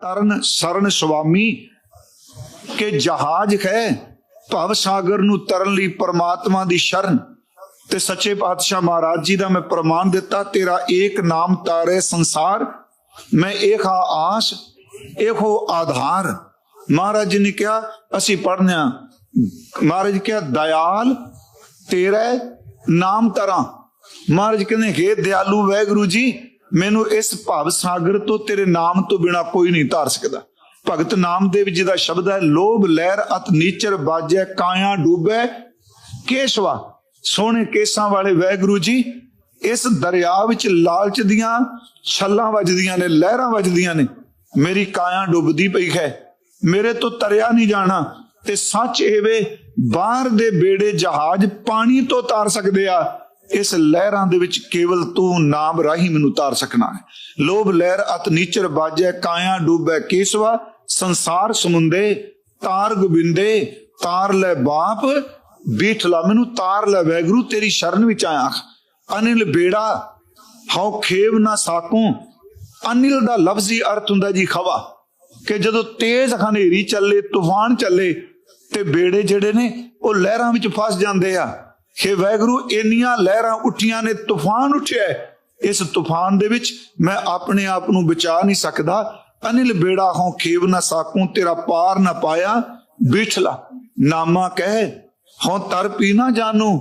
ਤਰਨ ਸਰਨ ਸੁਆਮੀ, ਕਿ ਜਹਾਜ਼ ਹੈ, ਭਵ ਸਾਗਰ ਨੂੰ ਤਰਨ ਲਈ ਪਰਮਾਤਮਾ ਦੀ ਸ਼ਰਨ। ਤੇ ਸੱਚੇ ਪਾਤਸ਼ਾਹ ਮਹਾਰਾਜ ਜੀ ਦਾ ਮੈਂ ਪ੍ਰਮਾਣ ਦਿੱਤਾ, ਤੇਰਾ ਏਕ ਨਾਮ ਤਾਰੇ ਸੰਸਾਰ। ਮੈਂ ਏਕਾ ਆਸ ਏਕੋ ਆਧਾਰ। ਮਹਾਰਾਜ ਜੀ ਨੇ ਕਿਹਾ, ਅਸੀਂ ਪੜਨਿਆ ਮਹਾਰਾਜ ਕਿਹਾ, ਦਇਆਲ, ਤੇਰਾ ਨਾਮ ਤਰਾਂ ਮਹਾਰਾਜ ਕਹਿੰਦੇ, ਹੇ ਦਿਆਲੂ ਵੈਗੁਰੂ ਜੀ ਮੈਨੂੰ ਇਸ ਭਵ ਸਾਗਰ ਤੋਂ ਤੇਰੇ ਨਾਮ ਤੋਂ ਬਿਨਾ ਕੋਈ ਨਹੀਂ ਧਾਰ ਸਕਦਾ। ਭਗਤ ਨਾਮਦੇਵ ਜੀ ਦਾ ਸ਼ਬਦ ਹੈ, ਲੋਭ, ਲਹਿਰ, ਅਤ ਨੀਚਰ, ਬਾਜੈ, ਕਾਇਆ, ਡੂਬੈ, ਕੇਸ਼ਵਾ, ਸੋਹਣੇ ਕੇਸਾਂ ਵਾਲੇ ਵੈਗੁਰੂ ਜੀ, ਇਸ ਦਰਿਆ ਵਿੱਚ ਲਾਲਚ ਦੀਆਂ ਛੱਲਾਂ ਵੱਜਦੀਆਂ ਨੇ, ਲਹਿਰਾਂ ਵੱਜਦੀਆਂ ਨੇ। ਮੇਰੀ ਕਾਇਆ ਡੁੱਬਦੀ ਪਈ ਹੈ। ਮੇਰੇ ਤੋਂ ਤਰਿਆ ਨਹੀਂ ਜਾਣਾ। ਤੇ ਸੱਚ ਇਹ ਵੇ, ਬਾਹਰ ਦੇ ਬੇੜੇ ਜਹਾਜ਼ ਪਾਣੀ ਤੋਂ ਤਾਰ ਸਕਦੇ ਆ। ਇਸ ਲਹਿਰਾਂ ਦੇ ਵਿੱਚ ਕੇਵਲ ਤੂੰ ਨਾਮ ਰਾਹੀਂ ਮੈਨੂੰ ਤਾਰ ਸਕਣਾ ਹੈ। ਲੋਭ ਲਹਿਰ ਅਤ ਨੀਚਰ ਬਾਜੈ, ਕਾਇਆ ਡੂਬੈ ਕੇਸਵਾ, ਸੰਸਾਰ ਸਮੁੰਦੇ, ਤਾਰ ਗੋਬਿੰਦੇ, ਤਾਰ ਲੈ ਬਾਪ ਬੀਠਲਾ ਮੈਨੂੰ, ਤਾਰ ਲੈ ਵੈਗਰੂ, ਤੇਰੀ ਸ਼ਰਨ ਵਿੱਚ ਆਇਆ ਅਨਿਲ ਬੇੜਾ, ਹਉ ਖੇਵ ਨਾ ਸਾਕੂ। ਅਨਿਲ ਦਾ ਲਫ਼ਜ਼ੀ ਅਰਥ ਹੁੰਦਾ ਜੀ ਖਵਾ, ਕਿ ਜਦੋਂ ਤੇਜ਼ ਹਨੇਰੀ ਚੱਲੇ, ਤੂਫਾਨ ਚੱਲੇ, ਤੇ ਬੇੜੇ ਜਿਹੜੇ ਨੇ, ਉਹ ਲਹਿਰਾਂ ਵਿੱਚ ਫਸ ਜਾਂਦੇ ਆ। ਕਿ ਵੈਗਰੂ ਇੰਨੀਆਂ ਲਹਿਰਾਂ ਉੱਠੀਆਂ ਨੇ, ਤੂਫਾਨ ਉੱਠਿਆ ਇਸ ਤੂਫਾਨ ਦੇ ਵਿੱਚ ਮੈਂ ਆਪਣੇ ਆਪ ਨੂੰ ਬਚਾ ਨਹੀਂ ਸਕਦਾ। ਅਨਿਲ ਬੇੜਾ ਹੋਂ ਖੇਵ ਨਾ ਸਾਕੂ, ਤੇਰਾ ਪਾਰ ਨਾ ਪਾਇਆ। ਬਿਠਲਾ, ਨਾਮਾ ਕਹਿ, ਹੋਂ ਤਰ ਪੀ ਨਾ ਜਾਨੂ।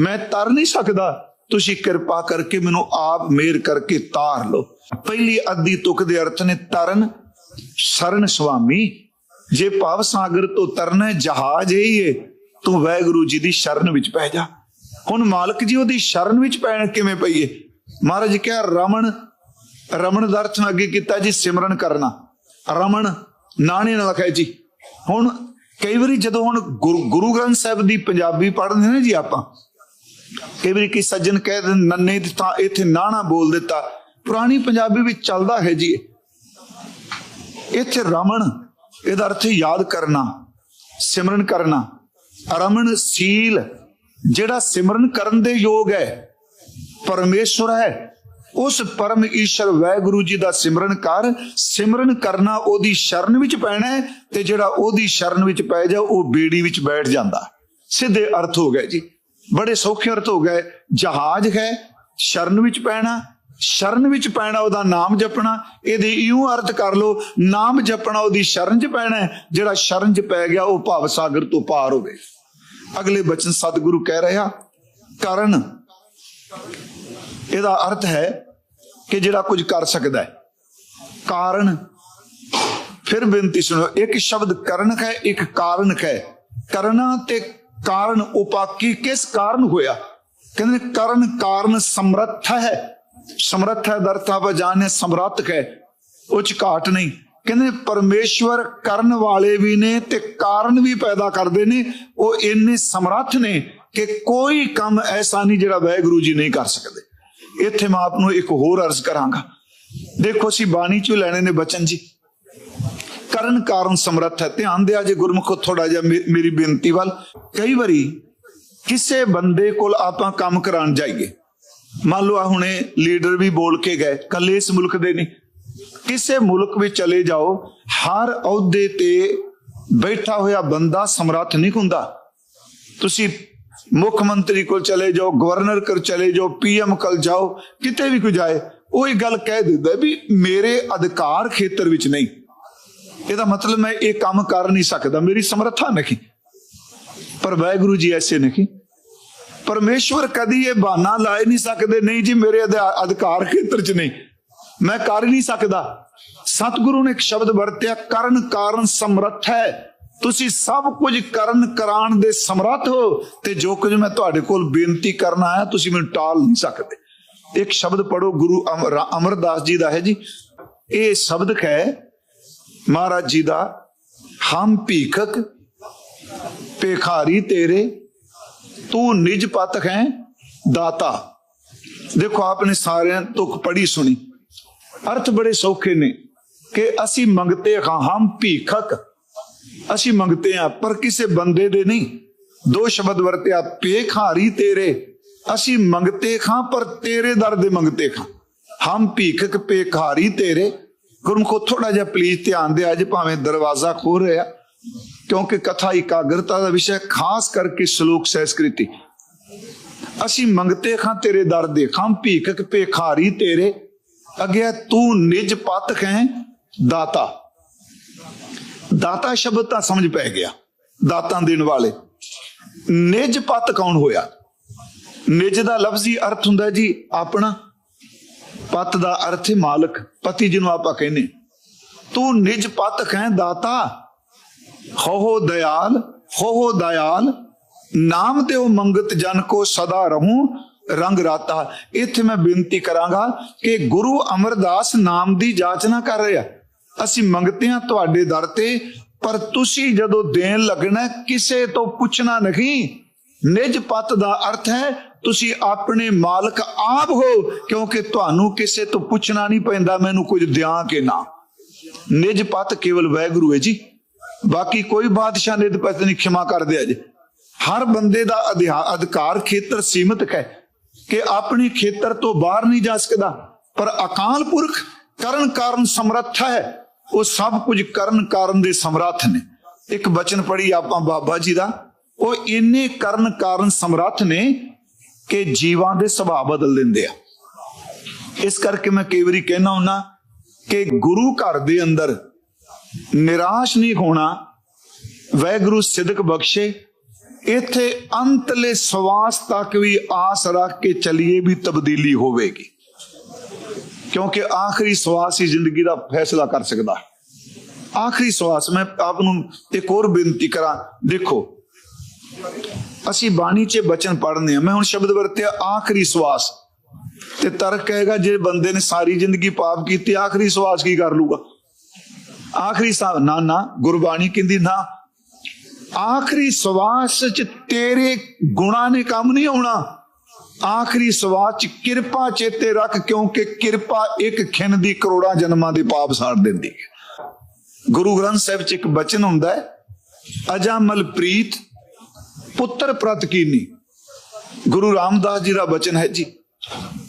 ਮੈਂ ਤਰ ਨਹੀਂ ਸਕਦਾ। ਤੁਸੀਂ ਕਿਰਪਾ ਕਰਕੇ ਮੈਨੂੰ ਆਪ ਮੇਰ ਕਰਕੇ ਤਾਰ ਲਓ। ਪਹਿਲੀ ਅੱਧੀ ਤੁਕ ਦੇ ਅਰਥ ਨੇ ਤਰਨ, ਸ਼ਰਨ ਸੁਆਮੀ। ਜੇ ਭਾਵ ਸਾਗਰ ਤੋਂ ਤਰਨਾ ਜਹਾਜ਼ ਹੀ ਏ। ਤੂੰ ਵੈਗੁਰੂ ਜੀ ਦੀ ਸ਼ਰਨ ਵਿੱਚ ਪੈ ਜਾ। ਹੁਣ ਮਾਲਕ ਜੀ ਉਹਦੀ ਸ਼ਰਨ ਵਿੱਚ ਪੈਣ ਕਿਵੇਂ ਪਈਏ? ਮਹਾਰਾਜ ਕਿਹਾ, ਰਮਣ ਰਮਣ ਦਾ ਅਰਥ ਅੱਗੇ ਕੀਤਾ ਜੀ, ਸਿਮਰਨ ਕਰਨਾ। ਰਮਣ, ਨਾਣੇ ਨਾਲ ਲਿਖਿਆ ਜੀ। ਹੁਣ ਕਈ ਵਾਰੀ ਜਦੋਂ ਹੁਣ ਗੁਰੂ- ਗ੍ਰੰਥ ਸਾਹਿਬ ਦੀ ਪੰਜਾਬੀ ਪੜ੍ਹਦੇ ਨੇ ਜੀ ਆਪਾਂ, ਕਈ ਵਾਰੀ ਕਿ ਸੱਜਣ ਕਹਿ ਦਿੰਦੇ ਨੰਨੇ ਦੀ ਤਾਂ ਇੱਥੇ ਨਾਣਾ ਬੋਲ ਦਿੱਤਾ। ਪੁਰਾਣੀ ਪੰਜਾਬੀ ਵਿੱਚ ਚੱਲਦਾ ਹੈ ਜੀ ਇੱਥੇ ਰਮਣ, ਇਹਦਾ ਅਰਥ ਯਾਦ ਕਰਨਾ, ਸਿਮਰਨ ਕਰਨਾ। ਰਮਣ ਸੀਲ, ਜਿਹੜਾ ਸਿਮਰਨ ਕਰਨ ਦੇ ਯੋਗ ਹੈ, ਪਰਮੇਸ਼ਵਰ ਹੈ, ਉਸ ਪਰਮ ਈਸ਼ਰ ਵੈਗੁਰੂ ਜੀ ਦਾ ਸਿਮਰਨ ਕਰ, ਸਿਮਰਨ ਕਰਨਾ ਉਹਦੀ ਸ਼ਰਨ ਵਿੱਚ ਪੈਣਾ ਹੈ, ਤੇ ਜਿਹੜਾ ਉਹਦੀ ਸ਼ਰਨ ਵਿੱਚ ਪੈ ਜਾ, ਉਹ ਬੇੜੀ ਵਿੱਚ ਬੈਠ ਜਾਂਦਾ। ਸਿੱਧੇ ਅਰਥ ਹੋ ਗਏ ਜੀ। ਬੜੇ ਸੌਖੇ ਅਰਥ ਹੋ ਗਏ। ਜਹਾਜ਼ ਹੈ, ਸ਼ਰਨ ਵਿੱਚ ਪੈਣਾ, ਸ਼ਰਨ ਵਿੱਚ ਪੈਣਾ ਉਹਦਾ ਨਾਮ ਜਪਣਾ, ਇਹਦੇ ਇਉਂ ਅਰਥ ਕਰ ਲੋ ਨਾਮ ਜਪਣਾ ਉਹਦੀ ਸ਼ਰਨ 'ਚ ਪੈਣਾ ਜਿਹੜਾ ਸ਼ਰਨ 'ਚ ਪੈ ਗਿਆ, ਉਹ ਭਵ ਸਾਗਰ ਤੋਂ ਪਾਰ ਹੋਵੇ। ਅਗਲੇ ਬਚਨ ਸਤਿਗੁਰੂ ਕਹਿ ਰਿਹਾ, ਕਰਨ। ਇਹਦਾ ਅਰਥ ਹੈ ਕਿ ਜਿਹੜਾ ਕੁਝ ਕਰ ਸਕਦਾ ਹੈ। ਕਾਰਨ। ਫਿਰ ਬੇਨਤੀ ਸੁਣੋ, ਇੱਕ ਸ਼ਬਦ ਕਰਨ ਹੈ ਇੱਕ ਕਾਰਨ ਹੈ ਕਰਨਾ ਤੇ ਕਾਰਨ ਉਪਾਕੀ ਕਿਸ ਕਾਰਨ ਹੋਇਆ? ਕਹਿੰਦੇ ਕਰਨ ਕਾਰਨ ਸਮਰੱਥ ਹੈ। ਸਮਰੱਥ ਹੈ ਦਰਤਾ ਬਜਾਨੇ ਸਮਰੱਥ ਹੈ ਉੱਚ ਘਾਟ ਨਹੀਂ। ਕਹਿੰਦੇ ਪਰਮੇਸ਼ਵਰ ਕਰਨ ਵਾਲੇ ਵੀ ਨੇ ਤੇ ਕਾਰਨ ਵੀ ਪੈਦਾ ਕਰਦੇ ਨੇ। ਉਹ ਇੰਨੇ ਸਮਰੱਥ ਨੇ ਕਿ ਕੋਈ ਕੰਮ ਐਸਾ ਨਹੀਂ ਜਿਹੜਾ ਵਾਹਿਗੁਰੂ ਜੀ ਨਹੀਂ ਕਰ ਸਕਦੇ। ਇੱਥੇ ਮੈਂ ਆਪ ਨੂੰ ਇੱਕ ਹੋਰ ਅਰਜ਼ ਕਰਾਂਗਾ। ਦੇਖੋ, ਅਸੀਂ ਬਾਣੀ ਚੋਂ ਲੈਣੇ ਨੇ ਬਚਨ ਜੀ। ਕਰਨ ਕਾਰਨ ਸਮਰੱਥ ਹੈ। ਧਿਆਨ ਦਿਆ ਜੇ ਗੁਰਮੁਖੋ ਥੋੜਾ ਜਿਹਾ ਮੇ- ਮੇਰੀ ਬੇਨਤੀ ਵੱਲ। ਕਈ ਵਾਰੀ ਕਿਸੇ ਬੰਦੇ ਕੋਲ ਆਪਾਂ ਕੰਮ ਕਰਾਉਣ ਜਾਈਏ। ਮੰਨ ਲਓ ਆ ਹੁਣੇ ਲੀਡਰ ਵੀ ਬੋਲ ਕੇ ਗਏ। ਕੱਲੇ ਇਸ ਮੁਲਕ ਦੇ ਨਹੀਂ ਕਿਸੇ ਮੁਲਕ ਵਿੱਚ ਚਲੇ ਜਾਓ, ਹਰ ਅਹੁਦੇ ਤੇ ਬੈਠਾ ਹੋਇਆ ਬੰਦਾ ਸਮਰੱਥ ਨਹੀਂ ਹੁੰਦਾ। ਤੁਸੀਂ ਮੁੱਖ ਮੰਤਰੀ ਕੋਲ ਚਲੇ ਜਾਓ, ਗਵਰਨਰ ਕੋਲ ਚਲੇ ਜਾਓ, ਪੀਐਮ ਕੋਲ ਜਾਓ, ਕਿਤੇ ਵੀ ਕੋਈ ਜਾਏ, ਉਹ ਇਹ ਗੱਲ ਕਹਿ ਦਿੰਦਾ ਵੀ ਮੇਰੇ ਅਧਿਕਾਰ ਖੇਤਰ ਵਿੱਚ ਨਹੀਂ। ਇਹਦਾ ਮਤਲਬ ਮੈਂ ਇਹ ਕੰਮ ਕਰ ਨਹੀਂ ਸਕਦਾ, ਮੇਰੀ ਸਮਰੱਥਾ ਨਹੀਂ। ਪਰ ਵਾਹਿਗੁਰੂ ਜੀ ਐਸੇ ਨਹੀਂ। ਪਰਮੇਸ਼ਵਰ ਕਦੀ ਇਹ ਬਹਾਨਾ ਲਾਏ ਨਹੀਂ ਸਕਦੇ, ਨਹੀਂ ਜੀ, ਮੇਰੇ ਅਧਿ- ਅਧਿਕਾਰ ਖੇਤਰ 'ਚ ਨਹੀਂ। ਮੈਂ ਕਰ ਹੀ ਨਹੀਂ ਸਕਦਾ। ਸਤਿਗੁਰੂ ਨੇ ਇੱਕ ਸ਼ਬਦ ਵਰਤਿਆ, ਕਰਨ ਕਾਰਨ ਸਮਰੱਥ ਹੈ। ਤੁਸੀਂ ਸਭ ਕੁਝ ਕਰਨ ਕਰਾਉਣ ਦੇ ਸਮਰੱਥ ਹੋ ਤੇ ਜੋ ਕੁਝ ਮੈਂ ਤੁਹਾਡੇ ਕੋਲ ਬੇਨਤੀ ਕਰਨ ਆਇਆ, ਤੁਸੀਂ ਮੈਨੂੰ ਟਾਲ ਨਹੀਂ ਸਕਦੇ। ਇੱਕ ਸ਼ਬਦ ਪੜੋ ਗੁਰੂ ਅਮਰ- ਅਮਰਦਾਸ ਜੀ ਦਾ ਹੈ ਜੀ। ਇਹ ਸ਼ਬਦ ਹੈ, ਮਹਾਰਾਜ ਜੀ ਦਾ, ਹਮ ਭੀਖਕ, ਭੇਖਾਰੀ ਤੇਰੇ, ਤੂੰ ਨਿਜ ਪਤ ਹੈ, ਦਾਤਾ। ਦੇਖੋ, ਆਪਨੇ ਸਾਰਿਆਂ ਤੁਕ ਪੜੀ ਸੁਣੀ। ਅਰਥ ਬੜੇ ਸੌਖੇ ਨੇ ਕਿ ਅਸੀਂ ਮੰਗਤੇ ਹਾਂ, ਹਮ ਭੀਖਕ। ਅਸੀਂ ਮੰਗਤੇ ਹਾਂ, ਪਰ ਕਿਸੇ ਬੰਦੇ ਦੇ ਨਹੀਂ। ਦੋ ਸ਼ਬਦ ਵਰਤਿਆ ਪੇਖਾਰੀ ਤੇਰੇ। ਅਸੀਂ ਮੰਗਤੇ ਖਾਂ ਪਰ ਤੇਰੇ ਦਰ ਦੇ ਮੰਗਤੇ ਖਾਂ ਹਮ ਭੀਖਕ ਪੇਖਾਰੀ ਤੇਰੇ। ਗੁਰਮੁਖੋ ਥੋੜਾ ਜਿਹਾ ਪਲੀਜ਼ ਧਿਆਨ ਦੇ ਅੱਜ ਭਾਵੇਂ ਦਰਵਾਜ਼ਾ ਖੋਲ ਰਿਹਾ। ਕਿਉਂਕਿ ਕਥਾ ਇਕਾਗਰਤਾ ਦਾ ਵਿਸ਼ਾ ਖਾਸ ਕਰਕੇ ਸ਼ਲੋਕ ਸੰਸਕ੍ਰਿਤੀ। ਅਸੀਂ ਮੰਗਤੇ ਖਾਂ ਤੇਰੇ ਦਰ ਦੇ। ਖਾਂ ਭੀਖਕ, ਭੇਖਾਰੀ ਤੇਰੇ। ਅਗੇ ਤੂੰ ਨਿਜ ਪਤ ਹੈ ਦਾਤਾ। ਦਾਤਾ ਸ਼ਬਦ ਤਾਂ ਸਮਝ ਪੈ ਗਿਆ, ਦਾਤਾਂ ਦੇਣ ਵਾਲੇ। ਨਿਜ ਪਤ ਕੌਣ ਹੋਇਆ? ਨਿਜ ਦਾ ਲਫ਼ਜ਼ੀ ਅਰਥ ਹੁੰਦਾ ਜੀ ਆਪਣਾ। ਪਤ ਦਾ ਅਰਥ ਹੈ ਮਾਲਕ, ਪਤੀ ਜਿਹਨੂੰ ਆਪਾਂ ਕਹਿੰਦੇ। ਤੂੰ ਨਿਜ ਪਤ ਕਹਿ ਦਾਤਾ। ਹੋ ਹੋ ਦਇਆਲ ਹੋ ਹੋ ਦਇਆਲ। ਨਾਮ ਤੇ ਉਹ ਮੰਗਤ ਜਨ ਕੋ ਸਦਾ ਰਹੂੰ। ਰੰਗ ਰਾਤਾ। ਇੱਥੇ ਮੈਂ ਬੇਨਤੀ ਕਰਾਂਗਾ ਕਿ ਗੁਰੂ ਅਮਰਦਾਸ ਨਾਮ ਦੀ ਜਾਚਨਾ ਕਰ ਰਿਹਾ ਅਸੀਂ ਮੰਗਤੇ ਹਾਂ ਤੁਹਾਡੇ ਦਰ ਤੇ, ਪਰ ਤੁਸੀਂ ਜਦੋਂ ਦੇਣ ਲੱਗਣਾ ਕਿਸੇ ਤੋਂ ਪੁੱਛਣਾ ਨਹੀਂ। ਨਿਜ ਪਤ ਦਾ ਅਰਥ ਹੈ, ਤੁਸੀਂ ਆਪਣੇ ਮਾਲਕ ਆਪ ਹੋ, ਕਿਉਂਕਿ ਤੁਹਾਨੂੰ ਕਿਸੇ ਤੋਂ ਪੁੱਛਣਾ ਨਹੀਂ ਪੈਂਦਾ, ਮੈਨੂੰ ਕੁਝ ਦਿਆਂ ਕਿ ਨਾ। ਨਿਜ ਪਤ ਕੇਵਲ ਵੈਗੁਰੂ ਹੈ ਜੀ। ਬਾਕੀ ਕੋਈ ਬਾਦਸ਼ਾਹ ਨਿਜ ਪਤ ਨਹੀਂ, ਖਿਮਾ ਕਰਦੇ ਅਜੇ ਹਰ ਬੰਦੇ ਦਾ ਅਧਿਆ- ਅਧਿਕਾਰ ਖੇਤਰ ਸੀਮਿਤ ਹੈ। ਕਿ ਆਪਣੇ ਖੇਤਰ ਤੋਂ ਬਾਹਰ ਨਹੀਂ ਜਾ ਸਕਦਾ, ਪਰ ਅਕਾਲ ਪੁਰਖ ਕਰਨ ਕਾਰਨ ਸਮਰੱਥ ਹੈ, ਉਹ ਸਭ ਕੁਝ ਕਰਨ ਕਾਰਨ ਦੇ ਸਮਰੱਥ ਨੇ। ਇੱਕ ਬਚਨ ਪੜੀ ਆਪਾਂ ਬਾਬਾ ਜੀ ਦਾ, ਉਹ ਇੰਨੇ ਕਰਨ ਕਾਰਨ ਸਮਰੱਥ ਨੇ ਕਿ ਜੀਵਾਂ ਦੇ ਸੁਭਾਅ ਬਦਲ ਦਿੰਦੇ ਆ। ਇਸ ਕਰਕੇ ਮੈਂ ਕਈ ਵਾਰੀ ਕਹਿਣਾ ਹੁੰਨਾ ਕਿ ਗੁਰੂ ਘਰ ਦੇ ਅੰਦਰ ਨਿਰਾਸ਼ ਨਹੀਂ ਹੋਣਾ ਵੈਗੁਰੂ ਸਿਦਕ ਬਖਸ਼ੇ ਇੱਥੇ ਅੰਤਲੇ ਸਵਾਸ ਤੱਕ ਵੀ ਆਸ ਰੱਖ ਕੇ ਚਲੀਏ ਵੀ ਤਬਦੀਲੀ ਹੋਵੇਗੀ। ਕਿਉਂਕਿ ਆਖਰੀ ਸਵਾਸ ਹੀ ਜ਼ਿੰਦਗੀ ਦਾ ਫੈਸਲਾ ਕਰ ਸਕਦਾ। ਹੈ ਆਖਰੀ ਸਵਾਸ, ਮੈਂ ਆਪ ਨੂੰ ਇੱਕ ਹੋਰ ਬੇਨਤੀ ਕਰਾਂ, ਦੇਖੋ, ਅਸੀਂ ਬਾਣੀ 'ਚ ਬਚਨ ਪੜ੍ਹਨੇ ਆ। ਮੈਂ ਹੁਣ ਸ਼ਬਦ ਵਰਤਿਆ, ਆਖਰੀ ਸਵਾਸ। ਤੇ ਤਰਕ ਕਹੇਗਾ, ਜੇ ਬੰਦੇ ਨੇ ਸਾਰੀ ਜ਼ਿੰਦਗੀ ਪਾਪ ਕੀਤੀ, ਆਖਰੀ ਸਵਾਸ ਕੀ ਕਰ ਲੂਗਾ? ਆਖਰੀ ਸਾ, ਨਾ ਨਾ, ਗੁਰਬਾਣੀ ਕਹਿੰਦੀ ਨਾ ਆਖਰੀ ਸਵਾਸ ਚ ਤੇਰੇ ਗੁਣਾ ਨੇ ਕੰਮ ਨਹੀਂ ਆਉਣਾ। ਆਖਰੀ ਸਵਾਸ ਚ ਕਿਰਪਾ ਚੇਤੇ ਰੱਖ, ਕਿਉਂਕਿ ਕਿਰਪਾ ਇੱਕ ਖਿੰਨ ਦੀ ਕਰੋੜਾਂ ਜਨਮਾਂ ਦੇ ਪਾਪ ਸਾੜ ਦਿੰਦੀ ਹੈ। ਗੁਰੂ ਗ੍ਰੰਥ ਸਾਹਿਬ ਚ ਇੱਕ ਬਚਨ ਹੁੰਦਾ ਹੈ ਅਜਾਮਲ ਪ੍ਰੀਤ ਪੁੱਤਰ ਪ੍ਰਤ ਕੀਨੀ। ਗੁਰੂ ਰਾਮਦਾਸ ਜੀ ਦਾ ਬਚਨ ਹੈ ਜੀ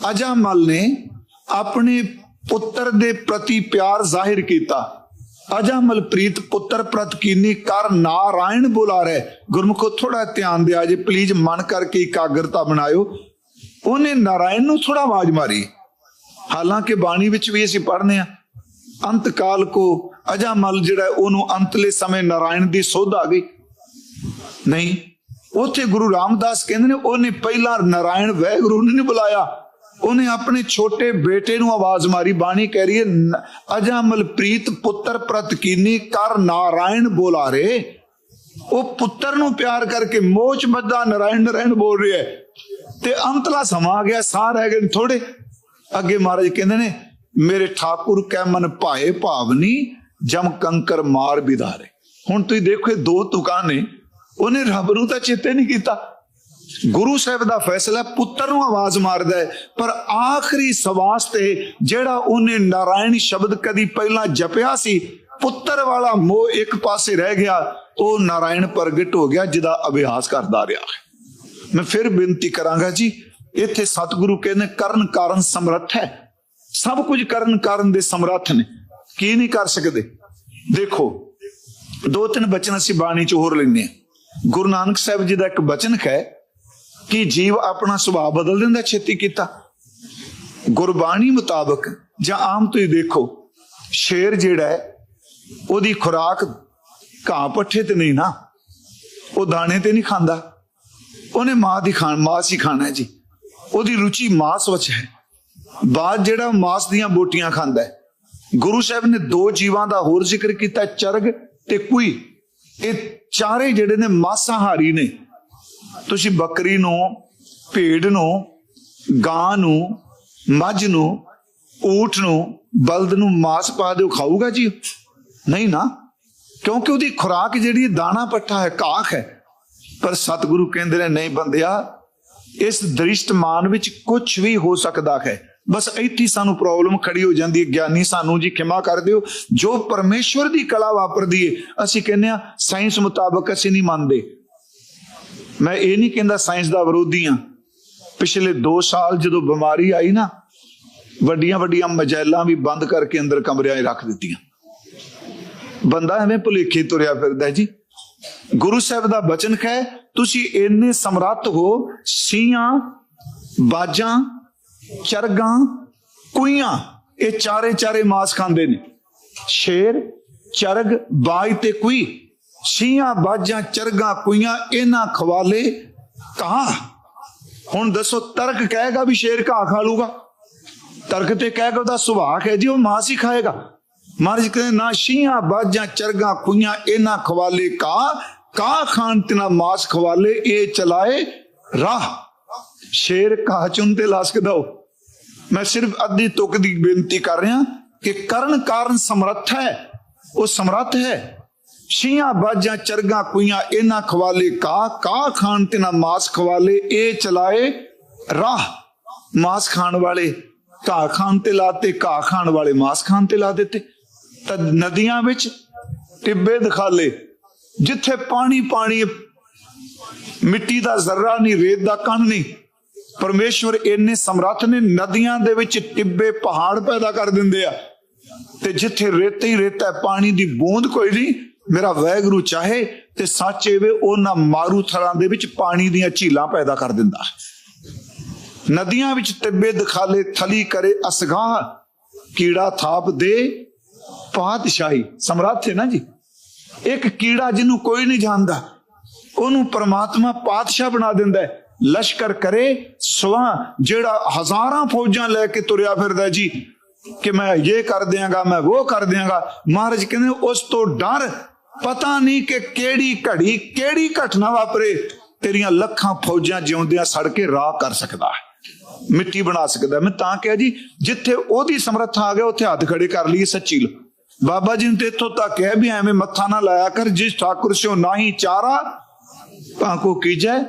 ਅਜਾਮਲ ਨੇ ਆਪਣੇ ਪੁੱਤਰ ਦੇ ਪ੍ਰਤੀ ਪਿਆਰ ਜ਼ਾਹਿਰ ਕੀਤਾ। ਅਜਾਮਲ ਮਲਪ੍ਰੀਤ ਪੁੱਤਰ ਪ੍ਰਤਕੀਨੀ ਕਰ ਨਾਰਾਇਣ ਬੁਲਾ ਰਹੇ। ਗੁਰਮੁਖੋ ਥੋੜਾ ਧਿਆਨ ਦਿਆ ਜੇ, ਪਲੀਜ਼ ਮਨ ਕਰਕੇ ਇਕਾਗਰਤਾ ਬਣਾਇਓ। ਉਹਨੇ ਨਾਰਾਇਣ ਨੂੰ ਥੋੜਾ ਆਵਾਜ਼ ਮਾਰੀ। ਹਾਲਾਂਕਿ ਬਾਣੀ ਵਿੱਚ ਵੀ ਅਸੀਂ ਪੜ੍ਹਨੇ ਆ ਅੰਤ ਕਾਲ ਕੋ ਅਜਾਮਲ ਜਿਹੜਾ ਉਹਨੂੰ ਅੰਤਲੇ ਸਮੇਂ ਨਾਰਾਇਣ ਦੀ ਸੋਧ ਆ ਗਈ। ਨਹੀਂ, ਉੱਥੇ ਗੁਰੂ ਰਾਮਦਾਸ ਕਹਿੰਦੇ ਨੇ, ਉਹਨੇ ਪਹਿਲਾਂ ਨਾਰਾਇਣ ਵੈਗੁਰੂ ਨੂੰ ਨਹੀਂ ਬੁਲਾਇਆ। ਉਹਨੇ ਆਪਣੇ ਛੋਟੇ ਬੇਟੇ ਨੂੰ ਆਵਾਜ਼ ਮਾਰੀ, ਬਾਣੀ ਕਹਿ ਰਹੀ ਹੈ, ਨ- ਅਜਾਮਲ ਪ੍ਰੀਤ ਪੁੱਤਰ ਪ੍ਰਤਕੀਨੀ ਕਰ ਨਾਰਾਇਣ ਬੋਲਾਰੇ। ਉਹ ਪੁੱਤਰ ਨੂੰ ਪਿਆਰ ਕਰਕੇ ਮੋਚ ਬੱਦਾ ਨਾਰਾਇਣ ਨਾਰਾਇਣ ਬੋਲ ਰਿਹਾ ਤੇ ਅੰਤਲਾ ਸਮਾਂ ਆ ਗਿਆ, ਸਾਹ ਰਹਿ ਗਏ ਥੋੜੇ ਅੱਗੇ ਮਹਾਰਾਜ ਕਹਿੰਦੇ ਨੇ, ਮੇਰੇ ਠਾਕੁਰ ਕੈ ਮਨ ਭਾਏ ਭਾਵਨੀ, ਜਮ ਕੰਕਰ ਮਾਰ ਬਿਦਾਰੇ। ਹੁਣ ਤੁਸੀਂ ਦੇਖੋ ਦੋ ਤੁਕਾਂ ਨੇ, ਉਹਨੇ ਰੱਬ ਨੂੰ ਤਾਂ ਚੇਤੇ ਨਹੀਂ ਕੀਤਾ। ਗੁਰੂ ਸਾਹਿਬ ਦਾ ਫੈਸਲਾ ਪੁੱਤਰ ਨੂੰ ਆਵਾਜ਼ ਮਾਰਦਾ ਹੈ, ਪਰ ਆਖਰੀ ਸਵਾਸ ਤੇ ਜਿਹੜਾ ਉਹਨੇ ਨਾਰਾਇਣ ਸ਼ਬਦ ਕਦੀ ਪਹਿਲਾਂ ਜਪਿਆ ਸੀ, ਪੁੱਤਰ ਵਾਲਾ ਮੋਹ ਇੱਕ ਪਾਸੇ ਰਹਿ ਗਿਆ, ਉਹ ਨਾਰਾਇਣ ਪ੍ਰਗਟ ਹੋ ਗਿਆ, ਜਿਹਦਾ ਅਭਿਆਸ ਕਰਦਾ ਰਿਹਾ ਹੈ। ਮੈਂ ਫਿਰ ਬੇਨਤੀ ਕਰਾਂਗਾ ਜੀ, ਇੱਥੇ ਸਤਿਗੁਰੂ ਕਹਿੰਦੇ, ਕਰਨ ਕਾਰਨ ਸਮਰੱਥ ਹੈ। ਸਭ ਕੁਝ ਕਰਨ ਕਾਰਨ ਦੇ ਸਮਰੱਥ ਨੇ। ਕੀ ਨਹੀਂ ਕਰ ਸਕਦੇ? ਦੇਖੋ, ਦੋ ਤਿੰਨ ਬਚਨ ਅਸੀਂ ਬਾਣੀ ਚ ਹੋਰ ਲੈਨੇ ਆ ਗੁਰੂ ਨਾਨਕ ਸਾਹਿਬ ਜੀ ਦਾ ਇੱਕ ਬਚਨ ਹੈ ਕਿ ਜੀਵ ਆਪਣਾ ਸੁਭਾਅ ਬਦਲ ਦਿੰਦਾ ਛੇਤੀ ਕੀਤਾ। ਗੁਰਬਾਣੀ ਮੁਤਾਬਕ ਜਾਂ ਆਮ ਤੁਸੀਂ ਦੇਖੋ, ਸ਼ੇਰ ਜਿਹੜਾ ਹੈ, ਉਹਦੀ ਖੁਰਾਕ ਘਾਹ ਪੱਠੇ ਤੇ ਨਹੀਂ ਨਾ। ਉਹ ਦਾਣੇ ਤੇ ਨਹੀਂ ਖਾਂਦਾ। ਉਹਨੇ ਮਾਂ ਦੀ ਖਾਣ, ਮਾਸ ਹੀ ਖਾਣਾ ਜੀ। ਉਹਦੀ ਰੁਚੀ ਮਾਸ ਵਿੱਚ ਹੈ। ਬਾਅਦ ਜਿਹੜਾ ਮਾਸ ਦੀਆਂ ਬੋਟੀਆਂ ਖਾਂਦਾ ਹੈ, ਗੁਰੂ ਸਾਹਿਬ ਨੇ ਦੋ ਜੀਵਾਂ ਦਾ ਹੋਰ ਜ਼ਿਕਰ ਕੀਤਾ, ਚਰਗ ਤੇ ਕੁਈ। ਇਹ ਚਾਰੇ ਜਿਹੜੇ ਨੇ ਮਾਸਾਹਾਰੀ ਨੇ। ਤੁਸੀਂ ਬੱਕਰੀ ਨੂੰ, ਭੇਡ ਨੂੰ, ਗਾਂ ਨੂੰ, ਮੱਝ ਨੂੰ, ਊਠ ਨੂੰ, ਬਲਦ ਨੂੰ ਮਾਸ ਪਾ ਦਿਓ, ਖਾਊਗਾ ਜੀ? ਨਹੀਂ ਨਾ। ਕਿਉਂਕਿ ਉਹਦੀ ਖੁਰਾਕ ਜਿਹੜੀ ਦਾਣਾ ਪੱਠਾ ਹੈ, ਕਾਖ ਹੈ। ਪਰ ਸਤਿਗੁਰੂ ਕਹਿੰਦੇ ਨੇ, ਨਹੀਂ ਬੰਦਿਆ, ਇਸ ਦ੍ਰਿਸ਼ਟਮਾਨ ਵਿੱਚ ਕੁਝ ਵੀ ਹੋ ਸਕਦਾ ਹੈ। ਬਸ ਇੱਥੇ ਸਾਨੂੰ ਪ੍ਰੋਬਲਮ ਖੜੀ ਹੋ ਜਾਂਦੀ ਹੈ, ਗਿਆਨੀ ਸਾਨੂੰ ਜੀ ਖਿਮਾ ਕਰ ਦਿਓ। ਜੋ ਪਰਮੇਸ਼ਵਰ ਦੀ ਕਲਾ ਵਾਪਰਦੀ ਹੈ, ਅਸੀਂ ਕਹਿੰਦੇ ਆ ਸਾਇੰਸ ਮੁਤਾਬਕ ਅਸੀਂ ਨਹੀਂ ਮੰਨਦੇ। ਮੈਂ ਇਹ ਨਹੀਂ ਕਹਿੰਦਾ ਸਾਇੰਸ ਦਾ ਵਿਰੋਧੀ ਆ ਪਿਛਲੇ 2 ਸਾਲ ਜਦੋਂ ਬਿਮਾਰੀ ਆਈ ਨਾ, ਵੱਡੀਆਂ ਵੱਡੀਆਂ ਮਜੈਲਾਂ ਵੀ ਬੰਦ ਕਰਕੇ ਅੰਦਰ ਕਮਰਿਆਂ 'ਚ ਰੱਖ ਦਿੱਤੀਆਂ। ਬੰਦਾ ਐਵੇਂ ਭੁਲੇਖੇ ਤੁਰਿਆ ਫਿਰਦਾ ਜੀ। ਗੁਰੂ ਸਾਹਿਬ ਦਾ ਬਚਨ ਹੈ ਤੁਸੀਂ ਇੰਨੇ ਸਮਰੱਥ ਹੋ ਸੀਆਂ ਬਾਜਾਂ, ਚਰਗਾਂ ਕੁਈਆਂ ਇਹ ਚਾਰੇ ਚਾਰੇ ਮਾਸ ਖਾਂਦੇ ਨੇ। ਸ਼ੇਰ, ਚਰਗ, ਬਾਜ ਤੇ ਕੁਈ ਸੀਆਂ ਬਾਜਾਂ, ਚਰਗਾਂ, ਕੁਈਆਂ, ਇਹਨਾਂ ਖਵਾਲੇ ਕਹਾ? ਹੁਣ ਦੱਸੋ, ਤਰਕ ਕਹੇਗਾ ਵੀ ਸ਼ੇਰ ਘਾਹ ਖਾ ਲੂਗਾ? ਤਰਕ ਤੇ ਕਹੇਗਾ ਉਹਦਾ ਸੁਭਾਅ ਹੈ ਜੀ ਉਹ ਮਾਸ ਹੀ ਖਾਏਗਾ। ਮਹਾਰਾਜ ਕਹਿੰਦੇ, ਨਾ ਸ਼ੀਆਂ ਬਾਜਾਂ, ਚਰਗਾ, ਕੁਈਆਂ, ਇਹਨਾਂ ਖਵਾਲੇ ਕਾ ਕਾ ਖਾਨ ਤਿਨਾ ਮਾਸ ਖਵਾਲੇ, ਇਹ ਚਲਾਏ ਰਾਹ। ਸ਼ੇਰ ਕਾ ਚੁੰਨ ਤੇ ਲਾਸਕ ਦਓ। ਮੈਂ ਸਿਰਫ ਅੱਧੀ ਤੁਕ ਦੀ ਬੇਨਤੀ ਕਰ ਰਿਹਾ ਕਿ ਕਰਨ ਕਾਰਨ ਸਮਰੱਥ ਹੈ, ਉਹ ਸਮਰੱਥ ਹੈ। ਸ਼ੀਆਂ ਬਾਜਾਂ ਚਰਗਾਂ ਕੁਈਆਂ ਇਹਨਾਂ ਖਵਾਲੇ ਕਾ ਕਾ ਤੇ ਨਾ ਮਾਸ ਖਵਾਲੇ, ਇਹ ਚਲਾਏ ਰਾਹ। ਮਾਸ ਖਾਣ ਵਾਲੇ ਘਾਹ ਖਾਣ ਤੇ ਲਾਤੇ, ਘਾਹ ਖਾਣ ਵਾਲੇ ਮਾਸ ਖਾਣ ਤੇ ਲਾ ਦਿੱਤੇ। ਤਾਂ ਨਦੀਆਂ ਵਿੱਚ ਟਿੱਬੇ ਦਿਖਾਲੇ, ਜਿੱਥੇ ਪਾਣੀ ਪਾਣੀ, ਮਿੱਟੀ ਦਾ ਜ਼ਰਰਾ ਨਹੀਂ, ਰੇਤ ਦਾ ਕਣ ਨਹੀਂ, ਪਰਮੇਸ਼ਵਰ ਇੰਨੇ ਸਮਰੱਥ ਨੇ, ਨਦੀਆਂ ਦੇ ਵਿੱਚ ਟਿੱਬੇ ਪਹਾੜ ਪੈਦਾ ਕਰ ਦਿੰਦੇ ਆ। ਤੇ ਜਿੱਥੇ ਰੇਤੇ ਹੀ ਰੇਤਾ ਪਾਣੀ ਦੀ ਬੂੰਦ ਕੋਈ ਨਹੀਂ ਮੇਰਾ ਵੈਗਰੂ ਚਾਹੇ ਤੇ ਸੱਚੇ ਵੇ ਉਹਨਾਂ ਮਾਰੂ ਥਲਾਂ ਦੇ ਵਿੱਚ ਪਾਣੀ ਦੀਆਂ ਝੀਲਾਂ ਪੈਦਾ ਕਰ ਦਿੰਦਾ। ਨਦੀਆਂ ਵਿੱਚ ਤਿੱਬੇ ਦਿਖਾਲੇ ਥਲੀ ਕਰੇ ਅਸਗਾਹ, ਕੀੜਾ ਥਾਪ ਦੇ ਪਾਤਸ਼ਾਹੀ। ਸਮਰੱਥ ਹੈ ਨਾ ਜੀ? ਇੱਕ ਕੀੜਾ ਜਿਹਨੂੰ ਕੋਈ ਨਹੀਂ ਜਾਣਦਾ, ਉਹਨੂੰ ਪ੍ਰਮਾਤਮਾ ਪਾਤਸ਼ਾਹ ਬਣਾ ਦਿੰਦਾ ਹੈ। ਲਸ਼ਕਰ ਕਰੇ ਸਵਾ ਜਿਹੜਾ ਹਜ਼ਾਰਾਂ ਫੌਜਾਂ ਲੈ ਕੇ ਤੁਰਿਆ ਫਿਰਦਾ ਜੀ, ਕਿ ਮੈਂ ਇਹ ਕਰ ਦਿਆਂਗਾ, ਮੈਂ ਉਹ ਕਰ ਦਿਆਂਗਾ। ਮਹਾਰਾਜ ਕਹਿੰਦੇ, ਉਸ ਤੋਂ ਡਰ ਪਤਾ ਨਹੀਂ ਕਿ ਕਿਹੜੀ ਘੜੀ ਕਿਹੜੀ ਘਟਨਾ ਵਾਪਰੇ। ਤੇਰੀਆਂ ਲੱਖਾਂ ਫੌਜਾਂ ਜਿਉਂਦਿਆਂ ਸੜ ਕੇ ਰਾਹ ਕਰ ਸਕਦਾ ਹੈ। ਮਿੱਟੀ ਬਣਾ ਸਕਦਾ ਮੈਂ ਤਾਂ ਕਿਹਾ ਜੀ, ਜਿੱਥੇ ਉਹਦੀ ਸਮਰੱਥਾ ਆ ਗਿਆ, ਉੱਥੇ ਹੱਥ ਖੜੇ ਕਰ ਲਈਏ ਸੱਚੀ। ਲੋ ਬਾਬਾ ਜੀ ਨੇ ਤੇ ਇੱਥੋਂ ਤੱਕ ਹੈ ਵੀ ਐਵੇਂ ਮੱਥਾ ਨਾ ਲਾਇਆ ਕਰ, ਜਿਸ ਠਾਕੁਰ ਸਿਓ ਨਾਹੀ ਚਾਰਾ ਤਾਂ ਕੋ ਕੀਜੈ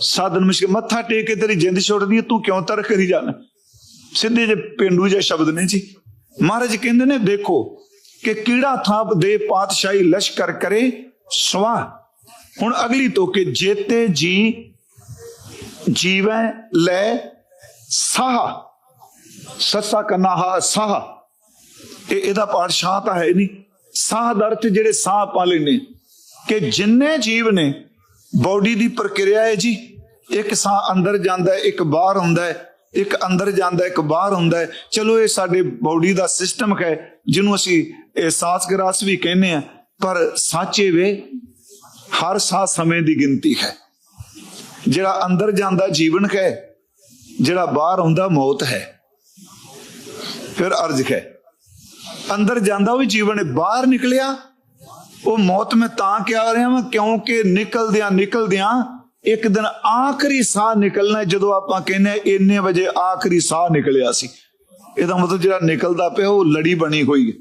ਸਾਧਨ ਮੁਸ਼ਕਿਲ ਮੱਥਾ ਟੇਕ ਕੇ ਤੇਰੀ ਜਿੰਦ ਛੁੱਟਦੀ ਹੈ, ਤੂੰ ਕਿਉਂ ਤਰਕ ਕਰੀ ਜਾਣਾ? ਸਿੱਧੇ ਜੇ ਪਿੰਡੂ ਜੇ ਸ਼ਬਦ ਨੇ ਜੀ। ਮਹਾਰਾਜ ਕਹਿੰਦੇ ਨੇ, ਦੇਖੋ ਕਿ ਕੀੜਾ ਥਾਪ ਦੇ ਪਾਤਸ਼ਾਹੀ ਲਸ਼ਕਰ ਕਰੇ? ਸਵਾ ਹੁਣ ਅਗਲੀ ਤੋਂ ਕਿ ਜੇਤੇ ਜੀ, ਜੀਵੈ ਲੈ ਸਾਹ। ਸੱਸਾ ਕਨਾਹਾ ਸਾਹ। ਇਹ ਇਹਦਾ ਪਾਠ ਸ਼ਾਹ ਤਾਂ ਹੈ ਨਹੀਂ। ਸਾਹ ਦਾ ਅਰਥ ਜਿਹੜੇ ਸਾਹ ਪਾ ਲੈਨੇ ਕਿ ਜਿੰਨੇ ਜੀਵ ਨੇ, ਬਾਡੀ ਦੀ ਪ੍ਰਕਿਰਿਆ ਹੈ ਜੀ, ਇੱਕ ਸਾਹ ਅੰਦਰ ਜਾਂਦਾ ਹੈ, ਇੱਕ ਬਾਹਰ ਹੁੰਦਾ ਹੈ। ਇੱਕ ਅੰਦਰ ਜਾਂਦਾ, ਇੱਕ ਬਾਹਰ ਹੁੰਦਾ ਚਲੋ, ਇਹ ਸਾਡੇ ਬਾਡੀ ਦਾ ਸਿਸਟਮ ਹੈ, ਜਿਹਨੂੰ ਅਸੀਂ ਅਹਿਸਾਸ ਗਰਾਸ ਵੀ ਕਹਿੰਦੇ ਆ ਪਰ ਸਾਚੇ ਵੇ, ਹਰ ਸਾਹ ਸਮੇਂ ਦੀ ਗਿਣਤੀ ਹੈ। ਜਿਹੜਾ ਅੰਦਰ ਜਾਂਦਾ ਜੀਵਨ ਹੈ, ਜਿਹੜਾ ਬਾਹਰ ਆਉਂਦਾ ਮੌਤ ਹੈ। ਫਿਰ ਅਰਜ ਹੈ, ਅੰਦਰ ਜਾਂਦਾ ਉਹ ਵੀ ਜੀਵਨ ਬਾਹਰ ਨਿਕਲਿਆ, ਉਹ ਮੌਤ ਮੈਂ ਤਾਂ ਕਹਿ ਰਿਹਾ ਹਾਂ ਕਿਉਂਕਿ ਨਿਕਲਦਿਆਂ ਨਿਕਲਦਿਆਂ ਇੱਕ ਦਿਨ ਆਖਰੀ ਸਾਹ ਨਿਕਲਣਾ ਜਦੋਂ ਆਪਾਂ ਕਹਿੰਦੇ ਹਾਂ ਇੰਨੇ ਵਜੇ ਆਖਰੀ ਸਾਹ ਨਿਕਲਿਆ ਸੀ। ਇਹਦਾ ਮਤਲਬ ਜਿਹੜਾ ਨਿਕਲਦਾ ਪਿਆ, ਉਹ ਲੜੀ ਬਣੀ ਹੋਈ ਹੈ।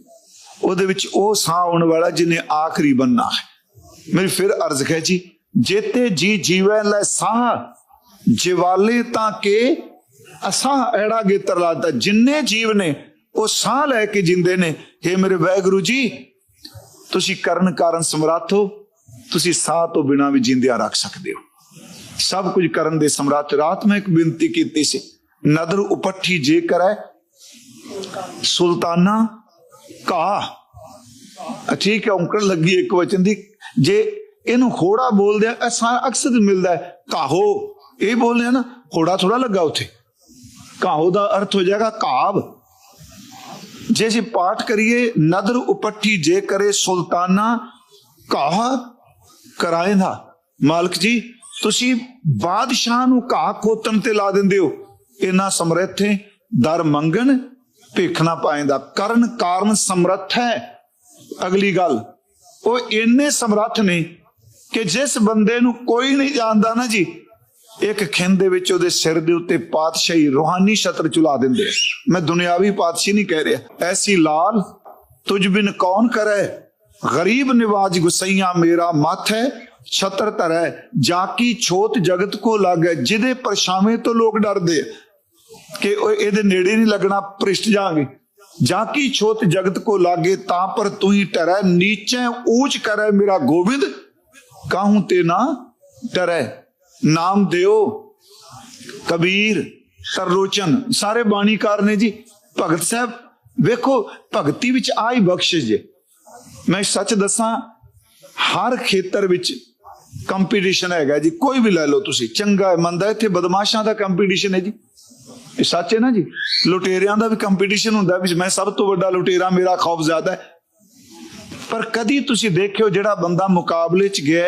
ਉਹਦੇ ਵਿੱਚ ਉਹ ਸਾਹ ਆਉਣ ਵਾਲਾ ਜਿਹਨੇ ਆਖਰੀ ਬੰਨਾ ਹੈ। ਮੇਰੀ ਫਿਰ ਅਰਜ਼ ਹੈ ਜੀ, ਜੇਤੇ ਜੀ ਜੀਵੈ ਲੈ ਸਾਹ, ਜਿਵਾਲੇ ਤਾਂ ਕੇ ਅਸਾਹ ਐੜਾ ਗੇਤਰ ਲਾਤਾ। ਜਿੰਨੇ ਜੀਵ ਨੇ, ਉਹ ਸਾਹ ਲੈ ਕੇ ਜਿੰਦੇ ਨੇ। हे ਮੇਰੇ ਵਾਹਿਗੁਰੂ ਜੀ, ਤੁਸੀਂ ਕਰਨ ਕਾਰਨ ਸਮਰੱਥ ਹੋ, ਤੁਸੀਂ ਸਾਹ ਤੋਂ ਬਿਨਾ ਵੀ ਜਿੰਦਿਆ ਰੱਖ ਸਕਦੇ ਹੋ। ਸਭ ਕੁਝ ਕਰਨ ਦੇ ਸਮਰੱਥ ਰਾਤ ਮੈਂ ਇੱਕ ਬੇਨਤੀ ਕੀਤੀ ਸੀ। ਨਦਰ ਉਪੱਠੀ ਜੇ ਕਰੈ, ਸੁਲਤਾਨਾ ਕਾ। ਠੀਕ ਹੈ, ਔਂਕੜ ਲੱਗੀ ਇੱਕ ਵਚਨ ਦੀ। ਜੇ ਇਹਨੂੰ ਖੋੜਾ ਬੋਲਦੇ ਆ ਅਕਸਰ ਮਿਲਦਾ ਹੈ, ਕਾਹੋ। ਇਹ ਬੋਲਦੇ ਆ ਨਾ, ਖੋੜਾ ਥੋੜਾ ਲੱਗਾ ਉੱਥੇ। ਕਾਹੋ ਦਾ ਅਰਥ ਹੋ ਜਾਏਗਾ ਕਾਬ ਜੇ ਅਸੀਂ ਪਾਠ ਕਰੀਏ, ਨਦਰ ਉਪੱਠੀ ਜੇ ਕਰੇ, ਸੁਲਤਾਨਾ ਕਾਹ ਕਰਾਇੰਦਾ ਮਾਲਕ ਜੀ ਤੁਸੀਂ ਬਾਦਸ਼ਾਹ ਨੂੰ ਘਾਹ ਖੋਤਣ ਤੇ ਲਾ ਦਿੰਦੇ ਹੋ। ਇਹਨਾਂ ਸਮਰੱਥੇ ਦਰ ਮੰਗਣ, ਭਿੱਖ ਨਾ ਪਾਏਂਦਾ ਕਰਨ ਕਾਰਨ ਸਮਰੱਥ ਹੈ। ਅਗਲੀ ਗੱਲ, ਉਹ ਇੰਨੇ ਸਮਰੱਥ ਨੇ ਕਿ ਜਿਸ ਬੰਦੇ ਨੂੰ ਕੋਈ ਨਹੀਂ ਜਾਣਦਾ ਨਾ ਜੀ, ਇੱਕ ਖਿੰਦ ਦੇ ਵਿੱਚ ਉਹਦੇ ਸਿਰ ਦੇ ਉੱਤੇ ਪਾਤਸ਼ਾਹੀ ਰੂਹਾਨੀ ਛਤਰ ਚੁਲਾ ਦਿੰਦੇ ਮੈਂ ਦੁਨਿਆਵੀ ਪਾਤਸ਼ਾਹੀ ਨਹੀਂ ਕਹਿ ਰਿਹਾ। ਐਸੀ ਲਾਲ, ਤੁਝ ਬਿਨ ਕੌਣ ਕਰੇ? ਗਰੀਬ ਨਿਵਾਜ ਗੁਸਈਆ ਮੇਰਾ ਮੱਥ ਹੈ। ਛਤਰ ਧਰੈ ਜਾਕੀ ਛੋਤ ਜਗਤ ਕੋ ਲਾਗੇ, ਜਿਹਦੇ ਪਰਛਾਵੇਂ ਤੋਂ ਲੋਕ ਡਰਦੇ ਕਿ ਉਹ ਇਹਦੇ ਨੇੜੇ ਨਹੀਂ ਲੱਗਣਾ, ਭ੍ਰਿਸ਼ਟ ਜਾਾਂਗੇ। ਜਾਕੀ ਛੋਤ ਜਗਤ ਕੋ ਲਾਗੇ, ਤਾਂ ਪਰ ਤੂੰ ਹੀ ਟਰੈ ਨੀਚੇ ਊਚ ਕਰੈ ਮੇਰਾ ਗੋਬਿੰਦ, ਕਾਹੂ ਤੇ ਨਾ ਟਰੈ ਨਾਮ ਦਿਓ ਕਬੀਰ ਸਰਲੋਚਨ ਸਾਰੇ ਬਾਣੀਕਾਰ ਨੇ ਜੀ। ਭਗਤ ਸਾਹਿਬ, ਵੇਖੋ, ਭਗਤੀ ਵਿੱਚ ਆਈ ਬਖਸ਼ਿਸ਼ ਜੇ। ਮੈਂ ਸੱਚ ਦੱਸਾਂ, ਹਰ ਖੇਤਰ ਵਿੱਚ ਕੰਪੀਟੀਸ਼ਨ ਹੈਗਾ ਜੀ, ਕੋਈ ਵੀ ਲੈ ਲਓ ਤੁਸੀਂ, ਚੰਗਾ ਹੈ, ਮੰਦਾ ਇੱਥੇ ਬਦਮਾਸ਼ਾਂ ਦਾ ਕੰਪੀਟੀਸ਼ਨ ਹੈ ਜੀ। ਇਹ ਸੱਚ ਹੈ ਨਾ ਜੀ? ਲੁਟੇਰਿਆਂ ਦਾ ਵੀ ਕੰਪੀਟੀਸ਼ਨ ਹੁੰਦਾ ਵੀ ਮੈਂ ਸਭ ਤੋਂ ਵੱਡਾ ਲੁਟੇਰਾ, ਮੇਰਾ ਖੌਫ ਜ਼ਿਆਦਾ ਹੈ। ਪਰ ਕਦੀ ਤੁਸੀਂ ਦੇਖਿਓ ਜਿਹੜਾ ਬੰਦਾ ਮੁਕਾਬਲੇ 'ਚ ਗਿਆ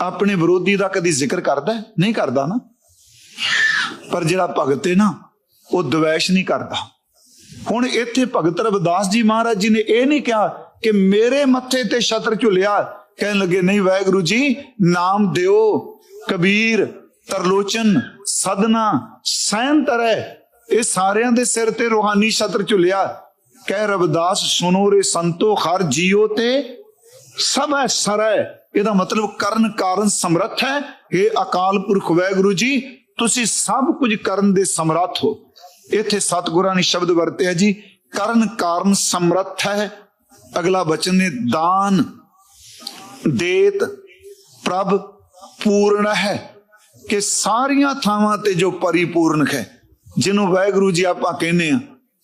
ਆਪਣੇ ਵਿਰੋਧੀ ਦਾ ਕਦੀ ਜ਼ਿਕਰ ਕਰਦਾ ਨਹੀਂ ਕਰਦਾ ਨਾ। ਪਰ ਜਿਹੜਾ ਭਗਤ ਹੈ ਨਾ, ਉਹ ਦਵੈਸ਼ ਨਹੀਂ ਕਰਦਾ। ਹੁਣ ਇੱਥੇ ਭਗਤ ਰਵਿਦਾਸ ਜੀ ਮਹਾਰਾਜ ਜੀ ਨੇ ਇਹ ਨਹੀਂ ਕਿਹਾ ਕਿ ਮੇਰੇ ਮੱਥੇ ਤੇ ਛਤਰ ਝੁਲਿਆ ਕਹਿਣ ਲੱਗੇ, ਨਹੀਂ ਵਾਹਿਗੁਰੂ ਜੀ, ਨਾਮ ਦਿਓ। ਕਬੀਰ, ਤਰਲੋਚਨ, ਸਦਨਾ ਸੈਨ ਤਰੈ। ਇਹ ਸਾਰਿਆਂ ਦੇ ਸਿਰ ਤੇ ਰੂਹਾਨੀ ਛਤਰ ਝੁਲਿਆ। ਕਹਿ ਰਵਿਦਾਸ ਸੁਨੋ ਰੇ ਸੰਤੋ, ਹਰ ਜੀਓ ਤੇ ਸਭ ਹੈ ਸਰੈ। ਇਹਦਾ ਮਤਲਬ ਕਰਨ ਕਾਰਨ ਸਮਰੱਥ ਹੈ। ਇਹ ਅਕਾਲ ਪੁਰਖ ਵਾਹਿਗੁਰੂ ਜੀ, ਤੁਸੀਂ ਸਭ ਕੁਝ ਕਰਨ ਦੇ ਸਮਰੱਥ ਹੋ। ਇੱਥੇ ਸਤਿਗੁਰਾਂ ਨੇ ਸ਼ਬਦ ਵਰਤਿਆ ਜੀ, ਕਰਨ ਕਾਰਨ ਸਮਰੱਥ ਹੈ। ਅਗਲਾ ਬਚਨ ਨੇ ਦਾਨ। ਦੇਤ ਪ੍ਰਭ ਪੂਰਨ ਹੈ ਕਿ ਸਾਰੀਆਂ ਥਾਵਾਂ ਤੇ ਜੋ ਪਰਿਪੂਰਨ ਹੈ, ਜਿਹਨੂੰ ਵਾਹਿਗੁਰੂ ਜੀ ਆਪਾਂ ਕਹਿੰਦੇ ਆ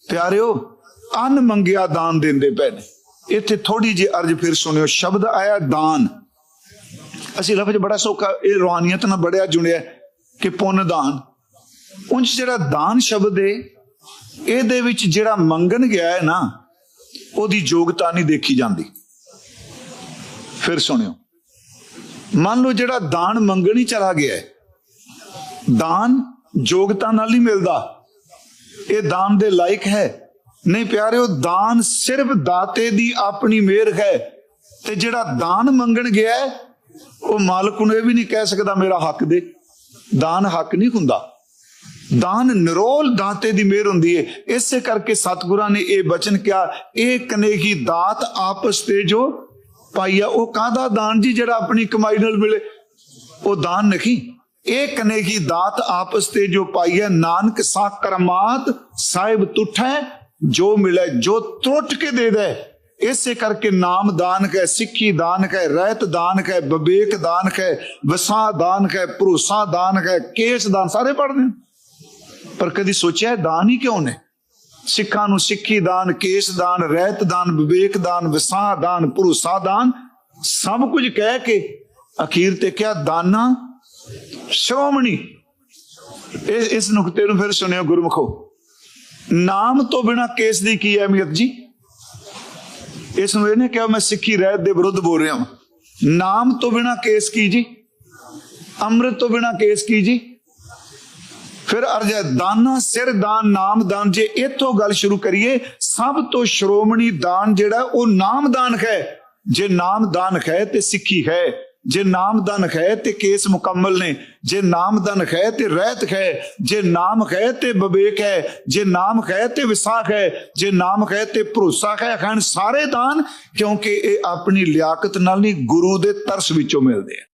ਪਿਆਰਿਓ, ਅਨ ਮੰਗਿਆ ਦਾਨ ਦਿੰਦੇ ਪਏ ਨੇ। ਇੱਥੇ ਥੋੜੀ ਜਿਹੀ ਅਰਜ ਫਿਰ ਸੁਣਿਓ, ਸ਼ਬਦ ਆਇਆ ਦਾਨ। ਅਸੀਂ ਲਫ਼ਜ਼ ਬੜਾ ਸੌਖਾ, ਇਹ ਰੂਹਾਨੀਅਤ ਨਾਲ ਬੜਿਆ ਜੁੜਿਆ ਕਿ ਪੁੰਨ ਦਾਨ। ਉਂਝ ਜਿਹੜਾ ਦਾਨ ਸ਼ਬਦ ਹੈ ਇਹਦੇ ਵਿੱਚ ਜਿਹੜਾ ਮੰਗਣ ਗਿਆ ਹੈ ਨਾ, ਉਹਦੀ ਯੋਗਤਾ ਨਹੀਂ ਦੇਖੀ ਜਾਂਦੀ। ਫਿਰ ਸੁਣਿਓ। ਮੰਨ ਲਓ ਜਿਹੜਾ ਦਾਨ ਮੰਗਣ ਹੀ ਚਲਾ ਗਿਆ ਦਾਨ ਯੋਗਤਾ ਨਾਲ ਨਹੀਂ ਮਿਲਦਾ। ਇਹ ਦਾਨ ਦੇ ਲਾਇਕ ਹੈ। ਨਹੀਂ ਪਿਆਰਿਓ, ਦਾਨ ਸਿਰਫ ਦਾਤੇ ਦੀ ਆਪਣੀ ਮਿਹਰ ਹੈ। ਤੇ ਜਿਹੜਾ ਦਾਨ ਮੰਗਣ ਗਿਆ ਉਹ ਮਾਲਕ ਨੂੰ ਇਹ ਵੀ ਨਹੀਂ ਕਹਿ ਸਕਦਾ ਮੇਰਾ ਹੱਕ ਦੇ। ਦਾਨ ਹੱਕ ਨਹੀਂ ਹੁੰਦਾ। ਦਾਨ ਨਿਰੋਲ ਦਾਤੇ ਦੀ ਮਿਹਰ ਹੁੰਦੀ ਹੈ। ਇਸੇ ਕਰਕੇ ਸਤਿਗੁਰਾਂ ਨੇ ਇਹ ਬਚਨ ਕਿਹਾ ਇਹ ਕਨੇਗੀ ਦਾਤ ਆਪਸ ਤੇ ਜੋ ਪਾਈ ਪਾਈਆ ਉਹ ਕਾਹਦਾ ਦਾਨ ਜੀ ਜਿਹੜਾ ਆਪਣੀ ਕਮਾਈ ਨਾਲ ਮਿਲੇ? ਉਹ ਦਾਨ ਨਹੀਂ। ਇਹ ਕਨੇਗੀ ਦਾਤ ਆਪਸ ਤੇ ਜੋ ਪਾਈ ਹੈ, ਨਾਨਕ ਸਾ ਕਰਮਾਤ ਸਾਹਿਬ ਤੁਠੈ, ਜੋ ਮਿਲੇ, ਜੋ ਤਰੁੱਟ ਕੇ ਦੇ ਦੇ। ਇਸੇ ਕਰਕੇ ਨਾਮ ਦਾਨ ਹੈ ਸਿੱਖੀ ਦਾਨ ਹੈ ਰਹਿਤ ਦਾਨ ਹੈ ਵਿਵੇਕ ਦਾਨ ਹੈ ਵਸਾ ਦਾਨ ਹੈ ਭਰੋਸਾ ਦਾਨ ਹੈ ਕੇਸ ਦਾਨ, ਸਾਰੇ ਪੜਦੇ ਪਰ ਕਦੀ ਸੋਚਿਆ ਦਾਨ ਹੀ ਕਿਉਂ ਨੇ? ਸਿੱਖਾਂ ਨੂੰ ਸਿੱਖੀ ਦਾਨ, ਕੇਸ ਦਾਨ, ਰਹਿਤ ਦਾਨ, ਵਿਵੇਕ ਦਾਨ, ਵਿਸਾਹ ਦਾਨ, ਭਰੋਸਾ ਦਾਨ, ਸਭ ਕੁਝ ਕਹਿ ਕੇ ਅਖੀਰ ਤੇ ਕਿਹਾ, ਦਾਨਾ, ਸ਼੍ਰੋਮਣੀ। ਇਸ ਇਸ ਨੁਕਤੇ ਨੂੰ ਫਿਰ ਸੁਣਿਓ ਗੁਰਮਖੋ। ਨਾਮ ਤੋਂ ਬਿਨਾ ਕੇਸ ਦੀ ਕੀ ਅਹਿਮੀਅਤ ਜੀ? ਇਸ ਨੂੰ ਇਹਨੇ ਕਿਹਾ, ਮੈਂ ਸਿੱਖੀ ਰਹਿਤ ਦੇ ਵਿਰੁੱਧ ਬੋਲ ਰਿਹਾ ਹਾਂ ਨਾਮ ਤੋਂ ਬਿਨਾ ਕੇਸ ਕੀ ਜੀ? ਅੰਮ੍ਰਿਤ ਤੋਂ ਬਿਨਾ ਕੇਸ ਕੀ ਜੀ? ਫਿਰ ਅਰਜ ਦਾਨਾ ਸਿਰ, ਦਾਨ ਨਾਮ, ਦਾਨ ਜੇ ਇਥੋਂ ਗੱਲ ਸ਼ੁਰੂ ਕਰੀਏ, ਸਭ ਤੋਂ ਸ਼੍ਰੋਮਣੀ ਦਾਨ ਜਿਹੜਾ, ਉਹ ਨਾਮ ਦਾਨ ਹੈ। ਜੇ ਨਾਮ ਦਾਨ ਹੈ ਤੇ ਸਿੱਖੀ ਹੈ। ਜੇ ਨਾਮ ਦਾਨ ਹੈ ਤੇ ਕੇਸ ਮੁਕੰਮਲ ਨੇ। ਜੇ ਨਾਮ ਦਾਨ ਹੈ ਤੇ ਰਹਿਤ ਹੈ। ਜੇ ਨਾਮ ਹੈ ਤੇ ਵਿਵੇਕ ਹੈ। ਜੇ ਨਾਮ ਹੈ ਤੇ ਵਿਸਾਖ ਹੈ। ਜੇ ਨਾਮ ਹੈ ਤੇ ਭਰੋਸਾ ਹੈ। ਹਨ ਸਾਰੇ ਦਾਨ, ਕਿਉਂਕਿ ਇਹ ਆਪਣੀ ਲਿਆਕਤ ਨਾਲ ਨਹੀਂ, ਗੁਰੂ ਦੇ ਤਰਸ ਵਿੱਚੋਂ ਮਿਲਦੇ ਆ।